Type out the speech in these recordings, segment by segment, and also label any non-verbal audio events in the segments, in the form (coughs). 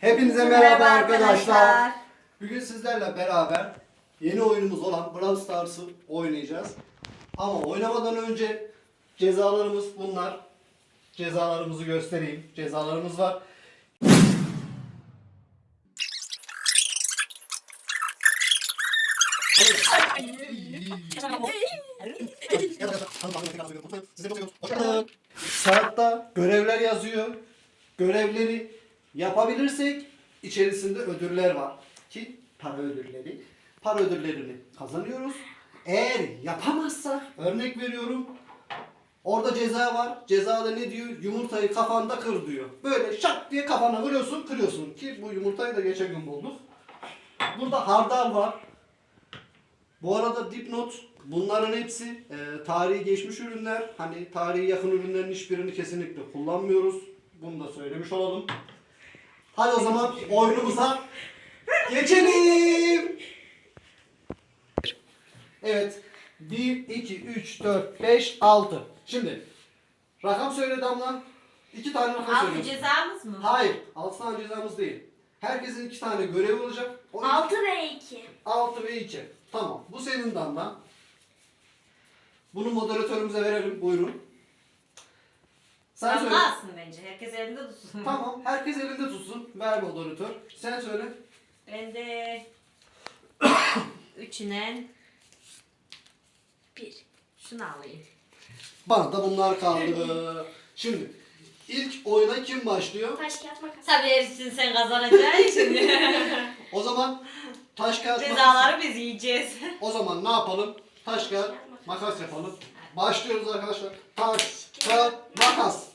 Hepinize merhaba, Merhaba arkadaşlar. arkadaşlar. Bugün sizlerle beraber yeni oyunumuz olan Brawl Stars'ı oynayacağız. Ama oynamadan önce cezalarımız bunlar. Cezalarımızı göstereyim. Cezalarımız var. Saatte görevler yazıyor. Görevleri yapabilirsek içerisinde ödüller var ki para ödülleri. Para ödüllerini kazanıyoruz. Eğer yapamazsak örnek veriyorum Orada ceza var. Cezada ne diyor? Yumurtayı kafanda kır diyor. Böyle şak diye kafana vuruyorsun, kırıyorsun. Ki bu yumurtayı da geçen gün bulduk. Burada hardal var. Bu arada dipnot bunların hepsi e, tarihi geçmiş ürünler. Hani tarihi yakın ürünlerin hiçbirini kesinlikle kullanmıyoruz. Bunu da söylemiş olalım. Hadi o zaman oyunumuza geçelim. Evet. 1, 2, 3, 4, 5, 6. Şimdi rakam söyle Damla. İki tane rakam Altı söylüyorsun. cezamız mı? Hayır. 6 tane cezamız değil. Herkesin iki tane görevi olacak. O 6 ve 2. 6 ve 2. Tamam. Bu senin Damla. Bunu moderatörümüze verelim. Buyurun. Sen söyle. Damla alsın bence. Herkes elinde tutsun. (laughs) Tamam. Herkes elinde tutsun. Ver moderatör. Sen söyle. Ben de (coughs) üçünden 1. şunu alayım. Bana da bunlar kaldı. Şimdi ilk oyuna kim başlıyor? Taş kağıt makas. Tabii hepsini sen kazanacaksın şimdi. (laughs) O zaman taş kağıt makas. Cezaları biz yiyeceğiz. (laughs) O zaman ne yapalım? Taş kağıt makas yapalım. Başlıyoruz arkadaşlar. Taş kağıt makas.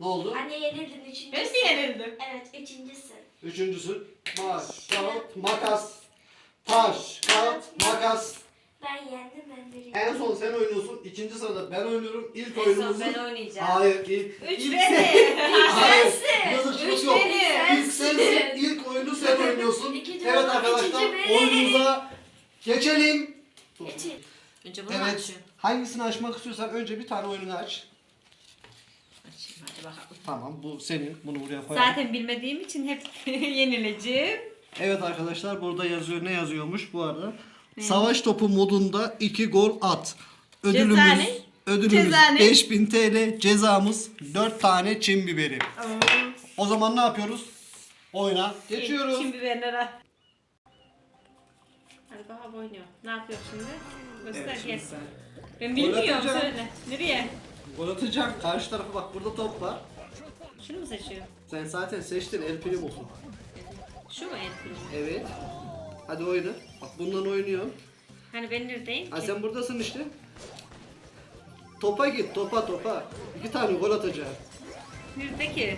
Ne oldu? Anne yenildin üçüncüsü. Hepsi yenildi. Evet üçüncüsü. Üçüncüsü. Taş kağıt makas. Taş kağıt makas. Ben yendim ben birinci. En son sen oynuyorsun. İkinci sırada ben oynuyorum. İlk En son oyunumuzu. ben oynayacağım. Hayır ilk. Üç ilk benim. Hayır. sensin. Yazıcılık Üç yok. benim. İlk sensin. İlk oyunu sen oynuyorsun. İkinci evet arkadaşlar ikinci benim. oyunumuza geçelim. Geçin. Önce bunu Evet. açıyorum? Hangisini açmak istiyorsan önce bir tane oyununu aç. Bakalım. Tamam bu senin. Bunu buraya koyalım. Zaten bilmediğim için hep (laughs) yenileceğim. Evet arkadaşlar burada yazıyor. Ne yazıyormuş bu arada? Savaş topu modunda 2 gol at. Ödülümüz Cezane. ödülümüz Cezane. 5000 TL. Cezamız 4 tane çim biberi. O zaman ne yapıyoruz? Oyuna geçiyoruz. Şimdi biberleri Hadi bakalım oynuyor. Ne yapıyor şimdi? Göster Evet, şimdi gel. sen Ben bilmiyorum atacağım. söyle. Nereye? Gol atacaksın. Karşı tarafa bak burada top var. Şunu mu seçiyor? Sen zaten seçtin el prim olsun. Şu mu en film? Evet. Hadi oyna. Bak bundan oynuyor. Hani ben neredeyim Ha ki? sen buradasın işte. Topa git topa topa. İki tane gol atacaksın. Nerede ki?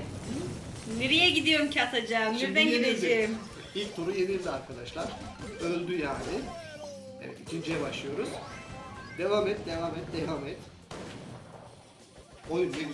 Nereye gidiyorum ki atacağım? Şimdi Nereden yenildi. gideceğim? İlk turu yenildi arkadaşlar. Öldü yani. Evet ikinciye başlıyoruz. Devam et, devam et, devam et. Oyun ne güzel.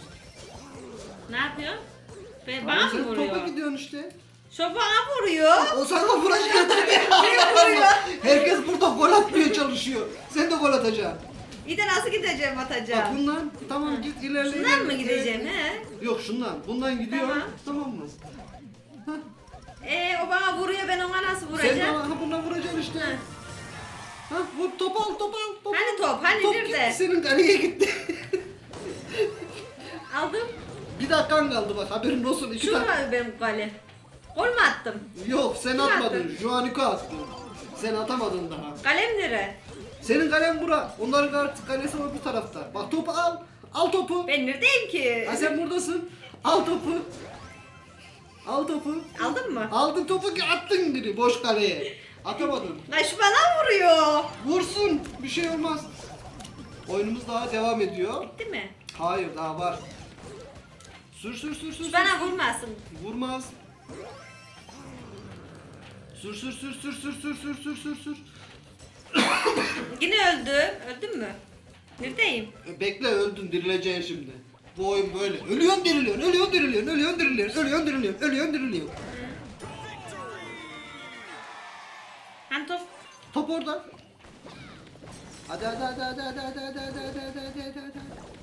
Ne Ama bana sen mı vuruyor? topa gidiyorsun işte. Şu bana vuruyor. O sana vuracak (laughs) tabii. Herkes burada gol atmaya çalışıyor. Sen de gol atacaksın. Bir de nasıl gideceğim Bak atacağım? bundan tamam git ilerle. Şundan ilerle. mı gideceğim Evet. he? Yok şundan. Bundan gidiyor. Tamam. Tamam, mı? Ee o bana vuruyor ben ona nasıl Sen de vuracağım? ha, bundan vuracaksın işte. Ha, vur top al top al top Hani al. top, hani top nerede? gitti senin kaleye gitti. (laughs) Aldım. bir dakikan kaldı bak haberin olsun. iki Şu mu dakika. benim kale? Gol mü attım? Yok sen Kim atmadın. attı? Juaniko attı. Sen atamadın daha. Kalem nere? Senin kalen bura. Onların kal- kalesi var bu tarafta. Bak topu al. Al topu. Ben neredeyim ki? Ha sen buradasın. Al topu. Al topu. Aldın mı? Aldın topu ki attın gibi boş kaleye. Atamadın. (laughs) Lan şu bana vuruyor. Vursun. Bir şey olmaz. Oyunumuz daha devam ediyor. Bitti mi? Hayır daha var. Sür sür sür sür. Bana vurmasın. Vurmaz. Sür sür sür sür sür sür sür sür sür sür. Yine öldü. Öldün mü? Neredeyim? E, Bekle öldün dirileceksin şimdi. Bu oyun böyle. Ölüyorsun diriliyorsun, ölüyorsun diriliyorsun, ölüyorsun diriliyorsun, ölüyorsun diriliyorsun, ölüyorsun diriliyorsun. Hani top? Top orada. Hadi hadi hadi hadi hadi hadi hadi hadi hadi hadi hadi.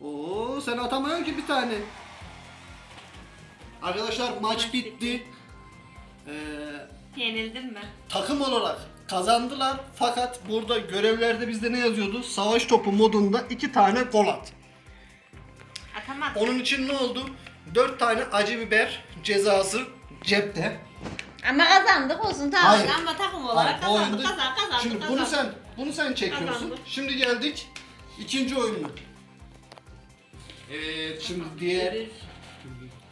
Oo sen atamıyorsun ki bir tane. Arkadaşlar maç bitti. Ee, Yenildin mi? takım olarak kazandılar. Fakat burada görevlerde bizde ne yazıyordu? Savaş topu modunda iki tane gol at. Atamaz. Onun için ne oldu? Dört tane acı biber cezası cepte. Ama kazandık olsun tamam. Hayır. Ama takım olarak Hayır, bu kazandık. oyunda- Kazan, kazandık, Şimdi kazandık. bunu sen bunu sen çekiyorsun. Kazandık. Şimdi geldik ikinci oyununa. Evet şimdi diğer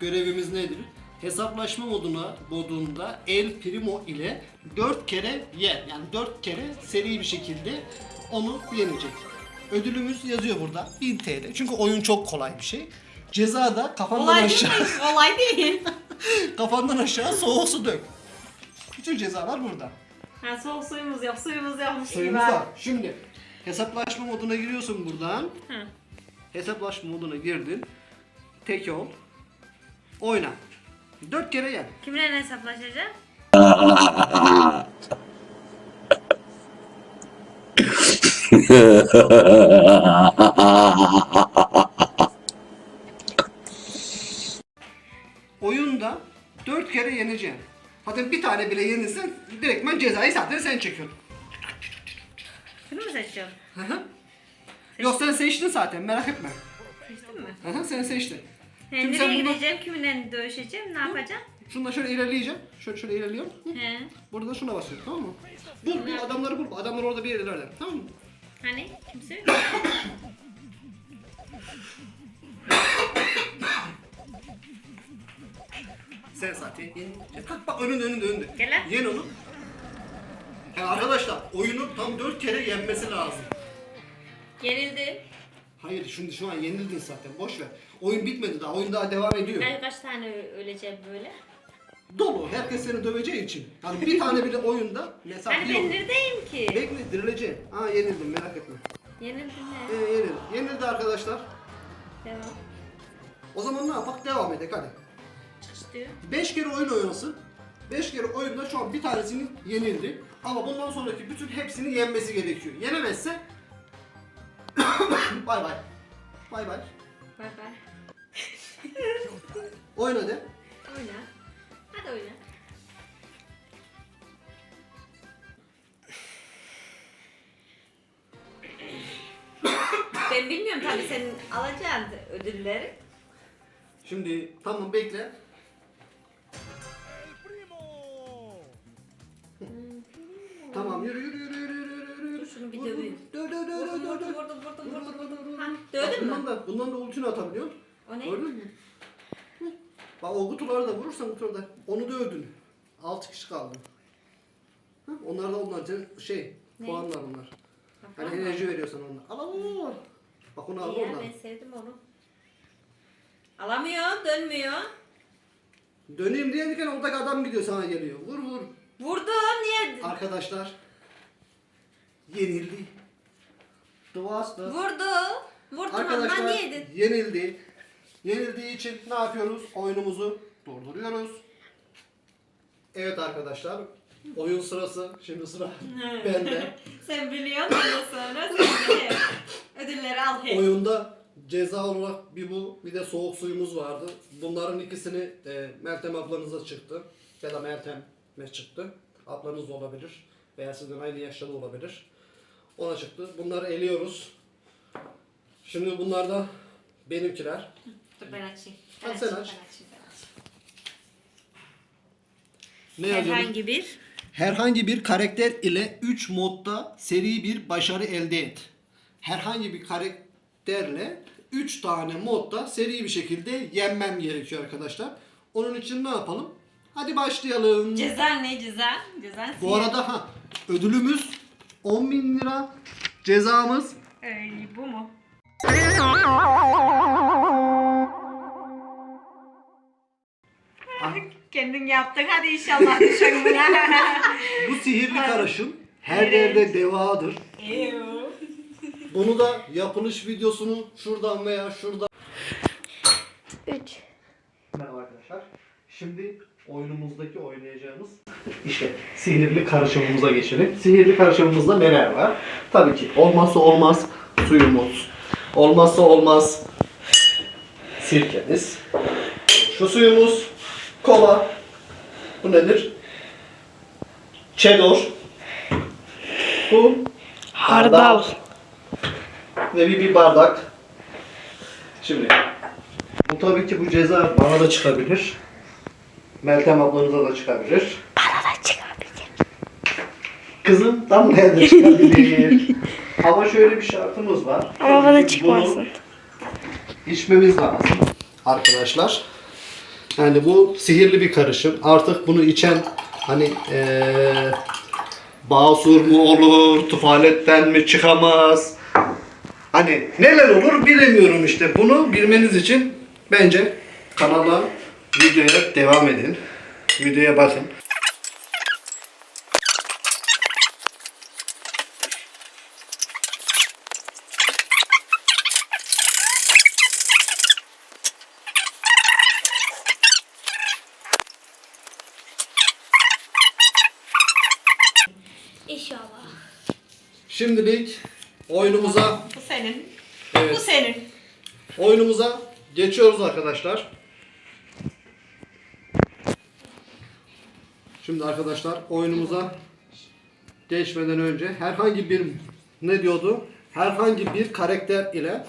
görevimiz nedir? Hesaplaşma moduna modunda El Primo ile 4 kere yer. Yani 4 kere seri bir şekilde onu yenecek. Ödülümüz yazıyor burada 1000 TL. Çünkü oyun çok kolay bir şey. Ceza da kafandan Kolay aşağı değil. Kolay değil. (laughs) kafandan aşağı soğuk su dök. Bütün cezalar burada. ha, soğuk suyumuz yok. Suyumuz Sayımız gibi. var. Şimdi hesaplaşma moduna giriyorsun buradan. Hı. Hesaplaşma moduna girdin. Tek ol. Oyna. Dört kere yen. Kimle hesaplaşacağız? Oyunda dört kere yeneceksin. Zaten bir tane bile yenilsen direktmen cezayı zaten sen çekiyorsun. Şunu mu seçiyorsun? Hı hı. Yok sen seçtin zaten merak etme. Seçtin mi? Hı hı sen seçtin. He, Şimdi sen nereye bunu- gideceğim? Kiminle dövüşeceğim? Ne yapacağım? Şundan şöyle ilerleyeceğim. Şöyle şöyle ilerliyorum. He. Burada da şuna basıyorum tamam mı? Bul bul adamları bul. Adamlar orada bir yerlerde. Tamam mı? Hani? Kimse yok. Sen zaten yen. Bak bak önünde önünde önünde. Gel lan. Yen onu. Ya arkadaşlar oyunu tam dört kere yenmesi lazım. Yenildi. Hayır şimdi şu an yenildin zaten boş ver. Oyun bitmedi daha oyun daha devam ediyor. Ben kaç tane öleceğim böyle? Dolu herkes seni döveceği için. Yani bir tane bile oyunda Hani bir ben oyun- neredeyim ki? Bekle dirileceksin. Aa yenildim merak etme. Yenildim Ee, he. yenildi. Yenildi arkadaşlar. Devam. O zaman ne yapak devam edelim hadi. Çıkış diyor. 5 kere oyun oynasın. 5 kere oyunda şu an bir tanesinin yenildi. Ama bundan sonraki bütün hepsini yenmesi gerekiyor. Yenemezse (coughs) bay bay. Bay bay. Bay bay. (laughs) Oyna de. Oyna. Hadi oyna. ben bilmiyorum tabii senin alacağın ödülleri. Şimdi tamam bekle. Tamam yürü yürü yürü yürü şunu bir Vur, vur. döveyim. Dö dö dö dö Vurdum dö dö. vurdum vurdum Vur, vurdum vur, vur, vurdum. vur. Ha, dövdün mü? Bundan da, bundan da ultini atabiliyorsun. O ne? Gördün mü? Hı. Bak o kutuları da vurursan kutuları da onu dövdün. 6 kişi kaldı. Hı? Onlar da onlar can- şey Ne? puanlar. Bakalım. Hani enerji veriyor sana onlar. Al al al. Bak onu al İyi ya, oradan. ben sevdim onu. Alamıyor, dönmüyor. Döneyim diye oradaki adam gidiyor sana geliyor. Vur vur. Vurdu, niye? Arkadaşlar yenildi. Duas da. Vurdu. Vurdum ama Arkadaşlar niye yedin? yenildi. Yenildiği için ne yapıyoruz? Oyunumuzu durduruyoruz. Evet arkadaşlar. Oyun sırası. Şimdi sıra bende. (laughs) Sen biliyorsun ondan sonra sen de ödülleri al hep. Oyunda ceza olarak bir bu bir de soğuk suyumuz vardı. Bunların ikisini e, Meltem ablanıza çıktı. Ya da Meltem'e çıktı. Ablanız da olabilir. Veya sizden aynı yaşta da olabilir. Ona çıktı. Bunları eliyoruz. Şimdi bunlar da benimkiler. Dur ben açayım. Hadi Ben sen açayım, aç. ben açayım, ben açayım. Ne yazıyor? Herhangi bir Herhangi bir karakter ile 3 modda seri bir başarı elde et. Herhangi bir karakterle 3 tane modda seri bir şekilde yenmem gerekiyor arkadaşlar. Onun için ne yapalım? Hadi başlayalım. ceza ne ceza? Ceza Bu arada ha ödülümüz 10.000 lira. Cezamız Ay, bu mu? Kendin yaptın hadi inşallah düşün buna. (laughs) bu sihirli karışım her yerde devadır. Ew. Bunu da yapılış videosunu şuradan veya şuradan 3. Şimdi oyunumuzdaki oynayacağımız işte sihirli karışımımıza geçelim. Sihirli karışımımızda neler var? Tabii ki olmazsa olmaz suyumuz. Olmazsa olmaz sirkemiz. Şu suyumuz kola. Bu nedir? Cheddar. Bu Hardal. ve bir, bir bardak. Şimdi bu tabii ki bu ceza bana da çıkabilir. Meltem ablanıza da çıkabilir. Bana da çıkabilir. Kızım Damla'ya da çıkabilir. Ama şöyle bir şartımız var. Ama bana çıkmasın. Bunu içmemiz lazım arkadaşlar. Yani bu sihirli bir karışım. Artık bunu içen hani eee basur mu olur, tufaletten mi çıkamaz? Hani neler olur bilemiyorum işte. Bunu bilmeniz için bence kanala videoya devam edin. Videoya bakın. İnşallah. Şimdilik oyunumuza Bu senin. Evet. Bu senin. Oyunumuza geçiyoruz arkadaşlar. Şimdi arkadaşlar oyunumuza geçmeden önce herhangi bir ne diyordu? Herhangi bir karakter ile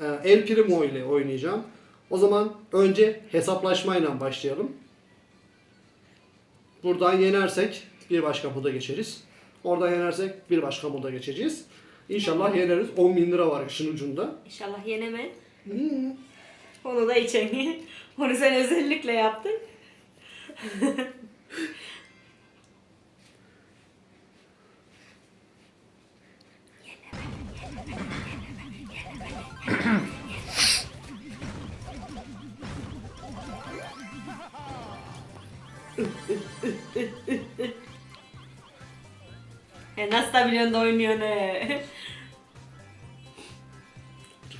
e, El Primo ile oynayacağım. O zaman önce hesaplaşmayla başlayalım. Buradan yenersek bir başka moda geçeriz. Oradan yenersek bir başka moda geçeceğiz. İnşallah yeneriz. 10 bin lira var işin ucunda. İnşallah yenemem. Onu da içen. (laughs) Onu sen özellikle yaptın. (laughs) nasıl biliyorsun da oynuyor ne?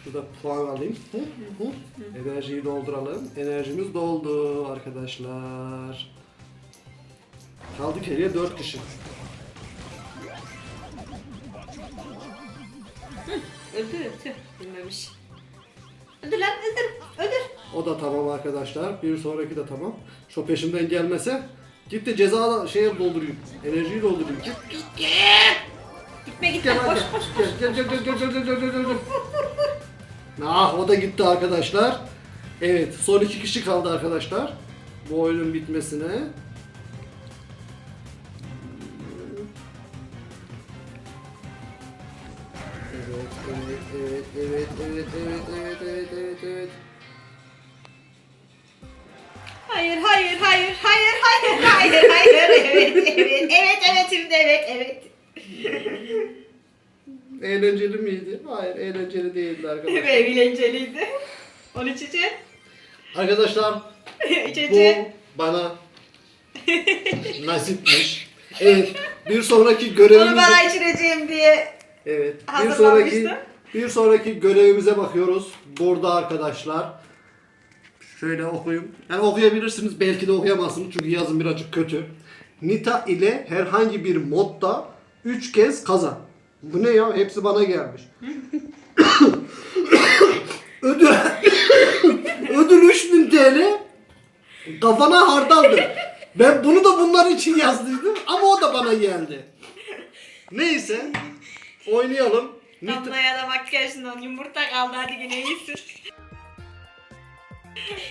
Şurada puan alayım. Hı, hı. Enerjiyi dolduralım. Enerjimiz doldu arkadaşlar. Kaldık geriye 4 kişi. Öldü. Tüh bilmemiş. Öldür lan öldür. Öldür. O da tamam arkadaşlar. Bir sonraki de tamam. Şu peşimden gelmese git de ceza şeye doldurayım. Enerjiyi doldurayım. Git git Gitme gitme gel koş hadi. koş. Gel gel gel gel gel gel gel gel gel gel. Ah o da gitti arkadaşlar. Evet son iki kişi kaldı arkadaşlar. Bu oyunun bitmesine. Evet, evet, evet, evet, evet, evet, evet, evet, evet. Hayır hayır hayır hayır hayır hayır hayır evet evet evet evet şimdi evet evet. Eğlenceli miydi? Hayır, eğlenceli değildi arkadaşlar. Ve eğlenceliydi. Onu içeceğim. Arkadaşlar (laughs) bu İçeceğim. bana nasipmiş. Evet, bir sonraki Onu görevimize bana içireceğim diye. Evet. Bir sonraki bir sonraki görevimize bakıyoruz. Burada arkadaşlar. Şöyle okuyayım. Yani okuyabilirsiniz. Belki de okuyamazsınız. Çünkü yazım birazcık kötü. Nita ile herhangi bir modda 3 kez kazan. Bu ne ya? Hepsi bana gelmiş. (coughs) Ödül (coughs) Ödül 3000 TL. Kafana hardaldı. Ben bunu da bunlar için yazdıydım ama o da bana geldi. Neyse. Oynayalım. Nita- Damlaya da makyajından yumurta kaldı hadi yine iyisin.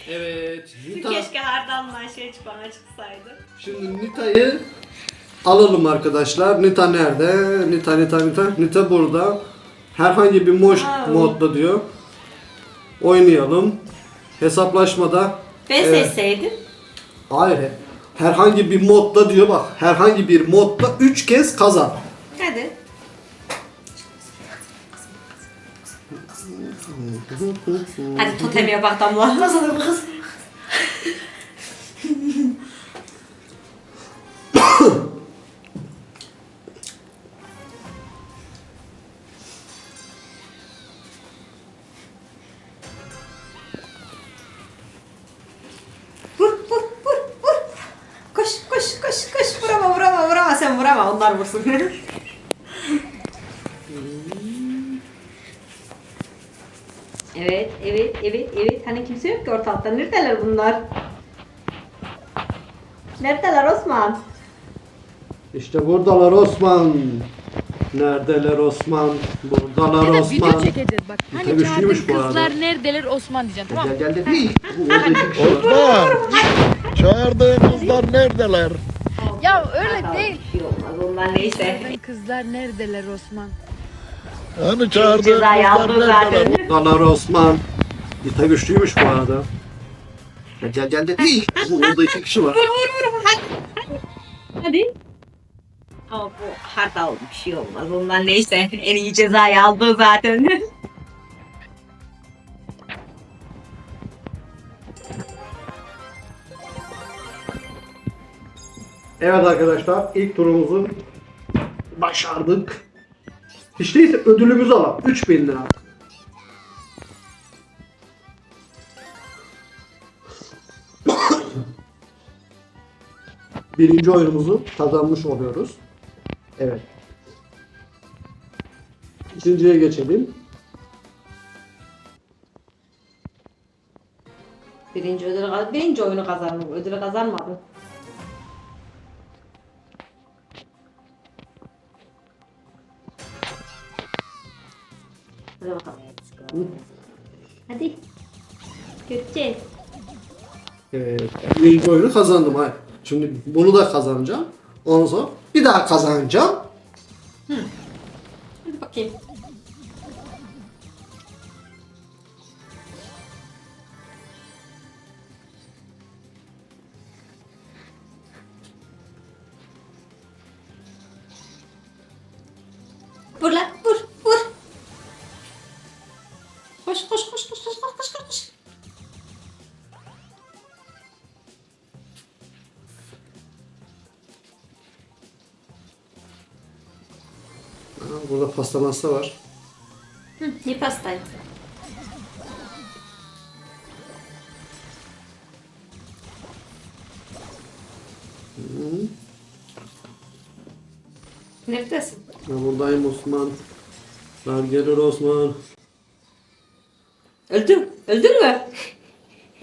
Evet. Nita. Keşke hardalından şey bana çıksaydı. Şimdi Nita'yı alalım arkadaşlar. Nita nerede? Nita, Nita, Nita. Nita burada. Herhangi bir moş modda diyor. Oynayalım. Hesaplaşmada. Ben Evet. seçseydim. Hayır. Herhangi bir modda diyor bak. Herhangi bir modda 3 kez kazan. Hadi. Hadi totem yap bak Damla. Kız? Vur vur vur vur. Koş koş koş koş vurama vurama vurama sen vurama onlar vursun. (laughs) Evet, evet, evet, evet. Hani kimse yok ki ortalıkta. Neredeler bunlar? Neredeler Osman? İşte buradalar Osman. Neredeler Osman? Buradalar Ya da Osman. video çekeceğiz bak. Hani tabii çağırdın şuymuş bu arada. kızlar neredeler Osman diyeceksin tamam mı? Gel gel de değil. Bu orada iki kişi var. Osman! Çağırdığın kızlar neredeler? Ya öyle değil. Bir şey olmaz ondan neyse. Kızlar neredeler Osman? Hani çağırdığın Cezayı kızlar aldı zaten. neredeler? Buradalar Osman. Gita güçlüymüş bu arada. Gel gel gel de. Bu orada iki kişi var. Hadi. Ama bu hardal bir şey olmaz. Ondan neyse. (laughs) En iyi cezayı aldı zaten. (laughs) Evet arkadaşlar ilk turumuzu başardık. Hiç değilse ödülümüzü alalım. 3000 lira. (laughs) Birinci oyunumuzu kazanmış oluyoruz. Evet. İkinciye geçelim. birinci ödülü birinci oyunu kazandım. Ödülü kazanmadım. Hadi bakalım. Hadi. Göreceğiz. Evet. Birinci oyunu kazandım. Hayır. Şimdi bunu da kazanacağım. Ondan sonra bir daha kazanacağım. Hadi bakayım. Vur lan vur vur. Koş koş koş koş koş koş koş koş. Burada pasta masa var. Ne pastaydı? Neredesin? Ben buradayım Osman. Ver gelir Osman. Öldün. Öldün mü?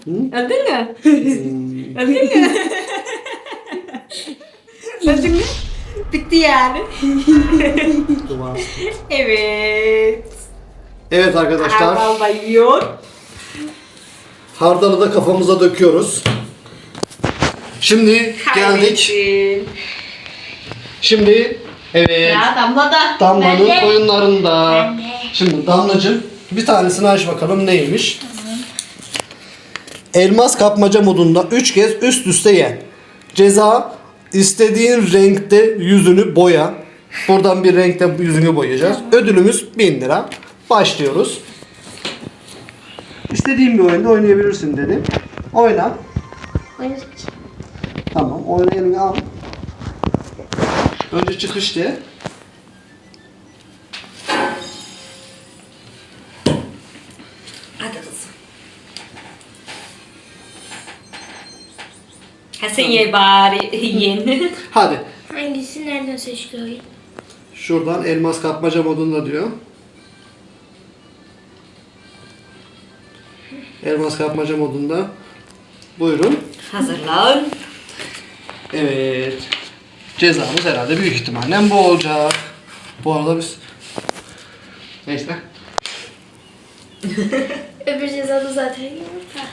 Öldün mü? Öldün mü? Öldün mü? Bitti yani. (laughs) Evet. Evet arkadaşlar. Erdal da yiyor. Hardalı da kafamıza döküyoruz. Şimdi geldik. Şimdi evet. Ya Damla da. Damla'nın Ben de. oyunlarında. Şimdi Damlacığım bir tanesini aç bakalım neymiş. Elmas kapmaca modunda 3 kez üst üste yen. Ceza istediğin renkte yüzünü boya. Buradan bir renkte yüzünü boyayacağız. Ödülümüz 1000 lira. Başlıyoruz. İstediğin bir oyunda oynayabilirsin dedi. Oyna. Tamam, oyunu eline al. Önce çıkış de. Ha sen ye bari yen. Hadi. Hangisi nereden seçiliyor? Şuradan elmas kapmaca modunda diyor. Elmas kapmaca modunda. Buyurun. Hazırlan. Evet. Cezamız herhalde büyük ihtimalle bu olacak. Bu arada biz... Neyse. Öbür cezada zaten yumurta.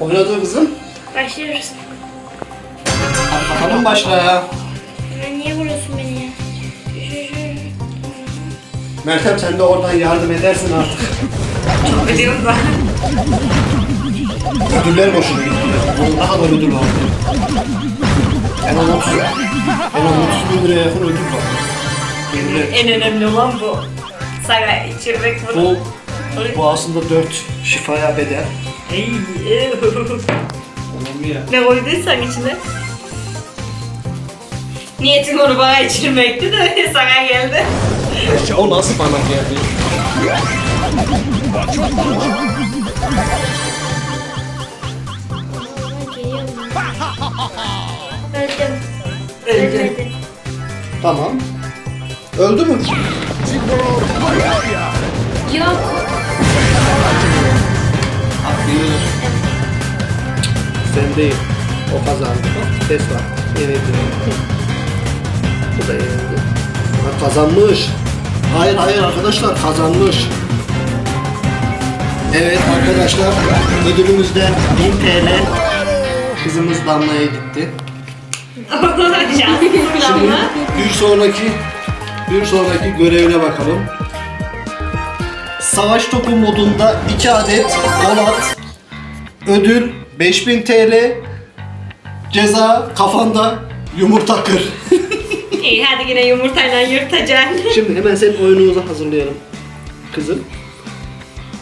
Oynadı kızım. Başlıyoruz. Hadi bakalım başla ya. Ya niye vuruyorsun beni ya? Meltem sen de oradan yardım edersin artık. Biliyorum ben. Ödüller boşuna gitti. Ne kadar ödül var? En az 30, en az 30 bin liraya yakın ödül var. Ödüller. En önemli olan bu. Sana içirmek bunu. Bu, bu aslında 4 şifaya bedel. Ey, Tamam ya. ne koyduysan içine. Niyetin onu bana içirmekti de (laughs) sana geldi. Ya o nasıl bana geldi? Öldüm. Öldüm. Tamam. Öldü mü? Yok. Hayır. Sen değil. O kazandı. Ses var. Yenildi. Bu da yenildi. Ha, kazanmış. Hayır hayır arkadaşlar kazanmış. Evet arkadaşlar ödülümüzden 1000 TL kızımız Damla'ya gitti. Şimdi bir sonraki bir sonraki görevine bakalım. Savaş topu modunda 2 adet gol at. Ödül 5000 TL. Ceza kafanda yumurta kır. (laughs) İyi hadi yine yumurtayla yırtacaksın. (laughs) Şimdi hemen senin oyunumuzu hazırlayalım. Kızım.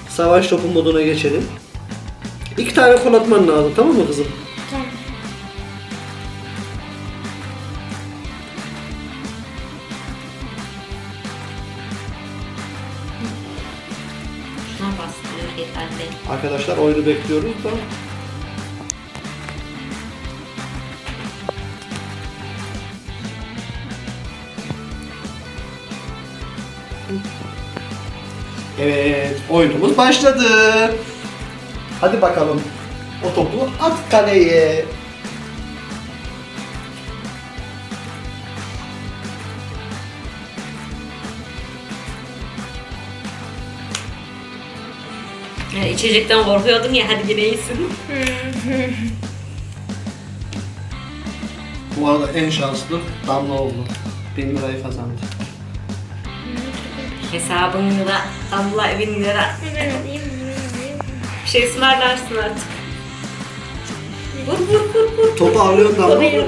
Savaş topu moduna geçelim. İki tane gol atman lazım tamam mı kızım? Arkadaşlar oyunu bekliyoruz da. Evet, oyunumuz başladı. Hadi bakalım. O topu at kaleye. İçecekten korkuyordum ya hadi yine iyisin. Bu arada en şanslı Damla oldu. 1000 lirayı kazandı. Hesabını da damla bin lira. Hemen alayım, hemen alayım. Bir şey ısmarlarsın artık. Vur vur vur vur. Topu alıyorsun Damla. O benim.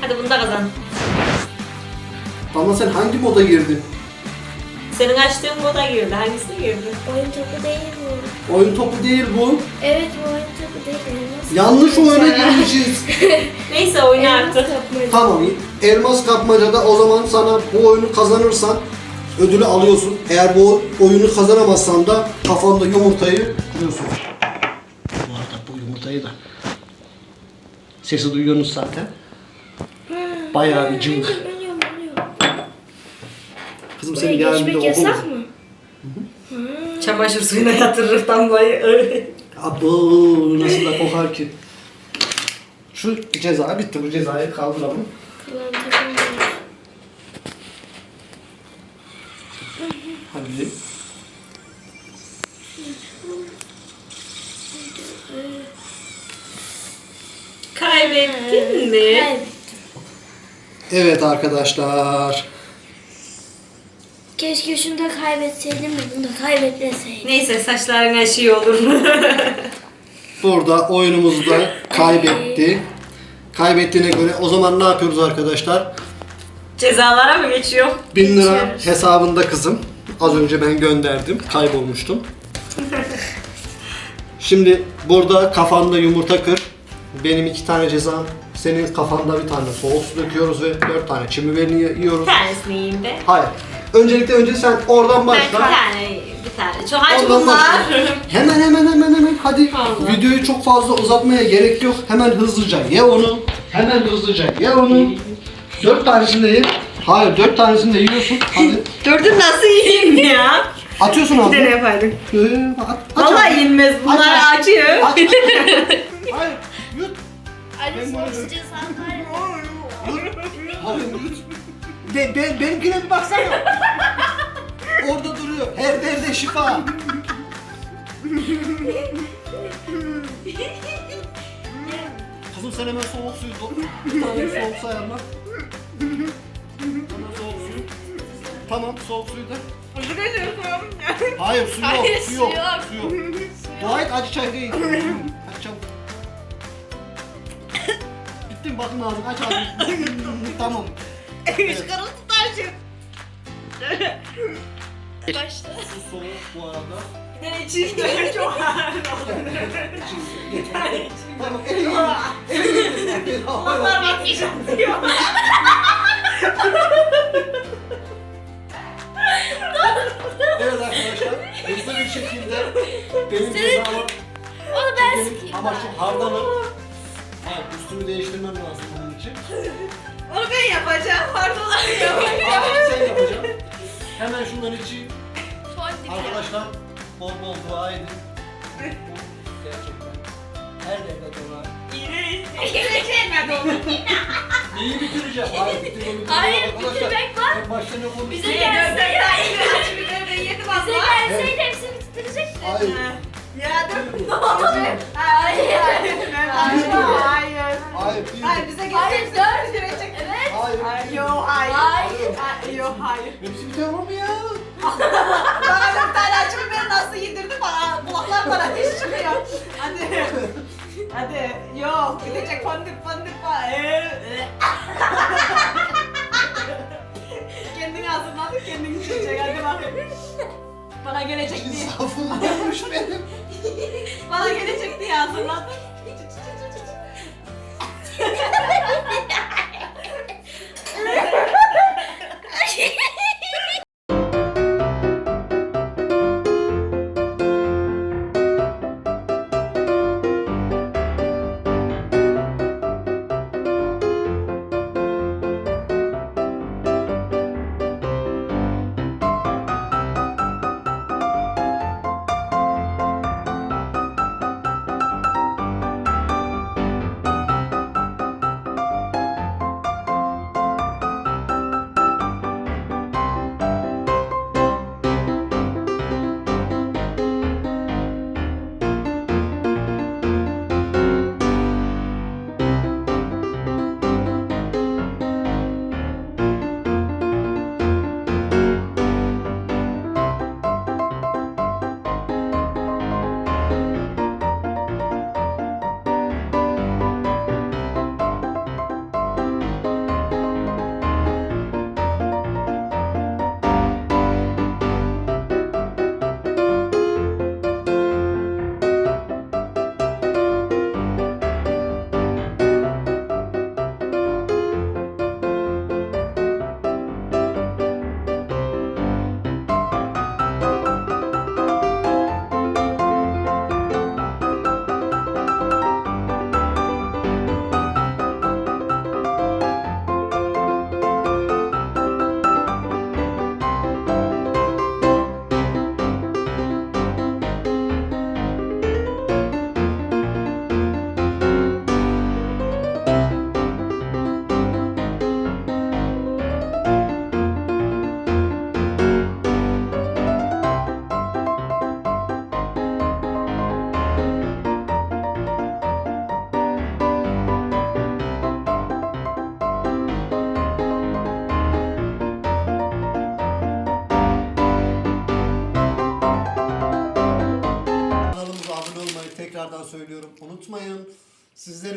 Hadi bunu da kazan. Damla sen hangi moda girdin? Senin açtığın moda girdi. Hangisine girdi? Oyun topu değil bu. Oyun topu değil bu. Evet bu oyun topu değil. Elmas Yanlış kapmaca. oyuna girmişiz. (laughs) Neyse oyna Elmas artık. kapmaca. Tamam. Elmas kapmacada o zaman sana bu oyunu kazanırsan ödülü alıyorsun. Eğer bu oyunu kazanamazsan da kafanda yumurtayı kırıyorsun. Bu arada bu yumurtayı da sesi duyuyorsunuz zaten. Bayağı bir cıvık. Kızım Buraya senin yarın bir de geçmek okul. yasak mı? Çamaşır suyuna yatırır damlayı. (laughs) Abo nasıl da kokar ki. Şu ceza bitti. Bu cezayı kaldıralım. Kulağım takılmıyor. Hadi. Kaybettin mi? Kaybettim. Evet arkadaşlar. Keşke şunu da kaybetseydim de bunu da kaybetmeseydim. Neyse saçların şey olur. (laughs) Burada oyunumuzu da kaybetti. Kaybettiğine göre o zaman ne yapıyoruz arkadaşlar? Cezalara mı geçiyor? 1000 lira Geçiyoruz. hesabında kızım. Az önce ben gönderdim. Kaybolmuştum. (laughs) Şimdi burada kafanda yumurta kır. Benim iki tane cezam. Senin kafanda bir tane soğuk su döküyoruz ve dört tane çim biberini Bir yiyoruz. tanesini yiyeyim de. Hayır. Öncelikle önce sen oradan Ben bir başla. tane, bir tane. Çok aç Oradan bunlar. başla. Hemen hemen hemen hemen hadi. Allah. Videoyu çok fazla uzatmaya gerek yok. Hemen hızlıca ye onu. Hemen hızlıca ye onu. Dört tanesini de ye. Hayır dört tanesini de yiyorsun. Hadi. (laughs) Dördü nasıl yiyeyim ya? Atıyorsun Bir de ne abi. yapaydım? Ee, at, aç Vallahi yenmez bunlar acı. Aç, aç. (laughs) Sıcağız var ya. Hayır yut. Be, be, benimkine bir baksana. Orada duruyor. Her derde şifa. Kızım sen hemen soğuk suyu dol. Bir tane soğuk su ayarla. Hemen soğuk suyu. Tamam soğuk suyu da. Hayır su yok. Hayır, su su yok. yok. Su yok. Dua et acı çay değil. Mi? Bakın ağzını aç ağzını. (laughs) tamam. Çıkarıl tutar şimdi. Başla. Su soğuk bu arada. Ne içinde (laughs) çok ağır oldu. Tamam. elini- Onlar batacak diyor. Evet arkadaşlar. Hızlı bir şekilde benim cezamı Onu ben sıkayım. ama şu hardanı üstümü değiştirmem lazım bunun için. (laughs) Onu ben yapacağım. Pardon ben yapacağım. Abi sen yapacaksın. Hemen şundan içeyim. Son dip ya. Arkadaşlar bol bol dua edin. Bu gerçekten her devlet ona Gireceğim ben de onu. neyi bitireceğim? Hayır bitirmemi (laughs) Hayır, bitirmek var. En başta ne konuştuk? Bize gelse ya. de Bize abla. gelseydi hepsini bitirecektin. Hayır. Ya dur. Ne oldu? Hayır. Hayır. Hayır. Hayır değil. Hayır bize Hayır, gelse dört. bitirecek. Evet. Hayır. Hayır. Yok hayır. Hayır. Yok hayır. Hepsi bitiyor mu ya? Bana dört tane acı biberi nasıl yedirdi bana. Kulaklar bana diş çıkıyor. Hadi. Hadi. Yok. Gidecek fındık fındık var. Kendini hazırladın kendin içecek. Hadi bakayım. Bana gelecek diye. İnsafım olmuş benim. Bana gelecek diye hazırladın.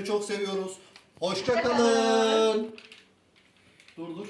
Çok seviyoruz. Hoşça kalın. Dur dur.